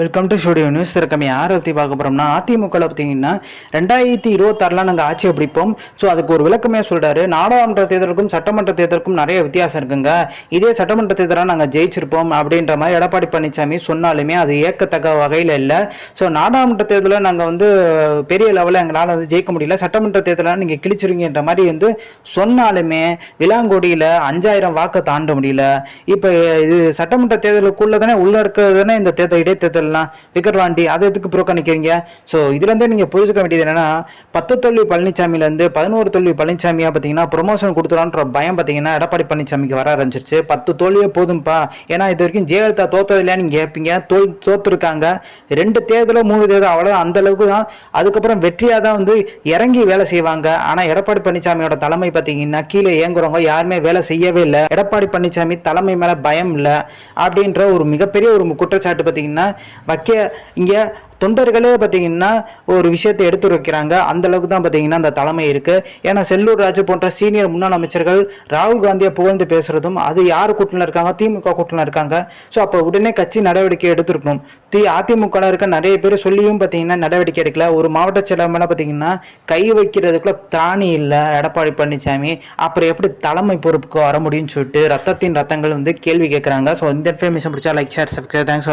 Welcome to studio news இருக்கமே யாரை பற்றி பார்க்க போகிறோம்னா அதிமுகவில் பார்த்தீங்கன்னா ரெண்டாயிரத்தி இருபத்தாறில் நாங்கள் ஆட்சியை பிடிப்போம். ஸோ அதுக்கு ஒரு விளக்கமே சொல்கிறாரு நாடாளுமன்ற தேர்தலுக்கும் சட்டமன்ற தேர்தலுக்கும் நிறைய வித்தியாசம் இருக்குங்க. இதே சட்டமன்ற தேர்தலாக நாங்கள் ஜெயிச்சிருப்போம் அப்படின்ற மாதிரி எடப்பாடி பழனிசாமி சொன்னாலுமே அது ஏற்கத்தக்க வகையில் இல்லை. ஸோ நாடாளுமன்ற தேர்தலில் நாங்கள் வந்து பெரிய லெவலில் எங்களால் வந்து ஜெயிக்க முடியல. சட்டமன்ற தேர்தலாக நீங்கள் கிழிச்சிருங்கன்ற மாதிரி வந்து சொன்னாலுமே விலாங்கோடியில் அஞ்சாயிரம் வாக்கை தாண்ட முடியல. இப்போ இது சட்டமன்ற தேர்தலுக்குள்ளே தானே உள்ளடக்கிறது தானே இந்த தேர்தல் சொல்லலாம் விக்கெட் வாண்டி அதை எதுக்கு புறக்கணிக்கிறீங்க? ஸோ இதுலேருந்தே நீங்கள் புரிஞ்சுக்க வேண்டியது என்னன்னா பத்து தொழில் பழனிசாமியிலேருந்து பதினோரு தொழில் பழனிசாமியா பார்த்தீங்கன்னா ப்ரொமோஷன் கொடுத்துறான்ற பயம் பார்த்தீங்கன்னா எடப்பாடி பழனிசாமிக்கு வர ஆரம்பிச்சிருச்சு. பத்து தோல்வியே போதும்ப்பா ஏன்னா இது வரைக்கும் ஜெயலலிதா தோத்ததில்லையா நீங்கள் கேட்பீங்க தோல் தோத்துருக்காங்க. ரெண்டு தேர்தலோ மூணு தேர்தல் அவ்வளோ அந்த அளவுக்கு தான். அதுக்கப்புறம் வெற்றியாக தான் வந்து இறங்கி வேலை செய்வாங்க. ஆனால் எடப்பாடி பழனிசாமியோட தலைமை பார்த்தீங்கன்னா கீழே இயங்குறவங்க யாருமே வேலை செய்யவே இல்லை. எடப்பாடி பழனிசாமி தலைமை மேலே பயம் இல்லை. அப்படின்ற ஒரு மிகப்பெரிய ஒரு குற்றச்சாட்டு பார்த்தீங்கன்னா வைக்க இங்கே தொண்டர்களே பார்த்தீங்கன்னா ஒரு விஷயத்தை எடுத்து வைக்கிறாங்க அந்த அளவுக்கு தான் பார்த்தீங்கன்னா அந்த தலைமை இருக்கு. ஏன்னா செல்லூர் ராஜு போன்ற சீனியர் முன்னாள் அமைச்சர்கள் ராகுல் காந்தியை புகழ்ந்து பேசுறதும் அது யார் கூட்டணியில் இருக்காங்க? திமுக கூட்டணியில் இருக்காங்க. ஸோ அப்போ உடனே கட்சி நடவடிக்கை எடுத்திருக்கணும். தி அதிமுகவில் இருக்க நிறைய பேர் சொல்லியும் பார்த்தீங்கன்னா நடவடிக்கை எடுக்கல. ஒரு மாவட்ட செயலர் பார்த்தீங்கன்னா கை வைக்கிறதுக்குள்ள திராணி இல்லை எடப்பாடி பழனிசாமி அப்புறம் எப்படி தலைமை பொறுப்புக்கு வர முடியும்னு சொல்லிட்டு ரத்தத்தின் ரத்தங்கள் வந்து கேள்வி கேட்குறாங்க ஸோ இந்த இன்ஃபர்மேஷன் பிடிச்சா லைக் ஷேர் சப்ஸ்கிரைப் தேங்க்ஸ்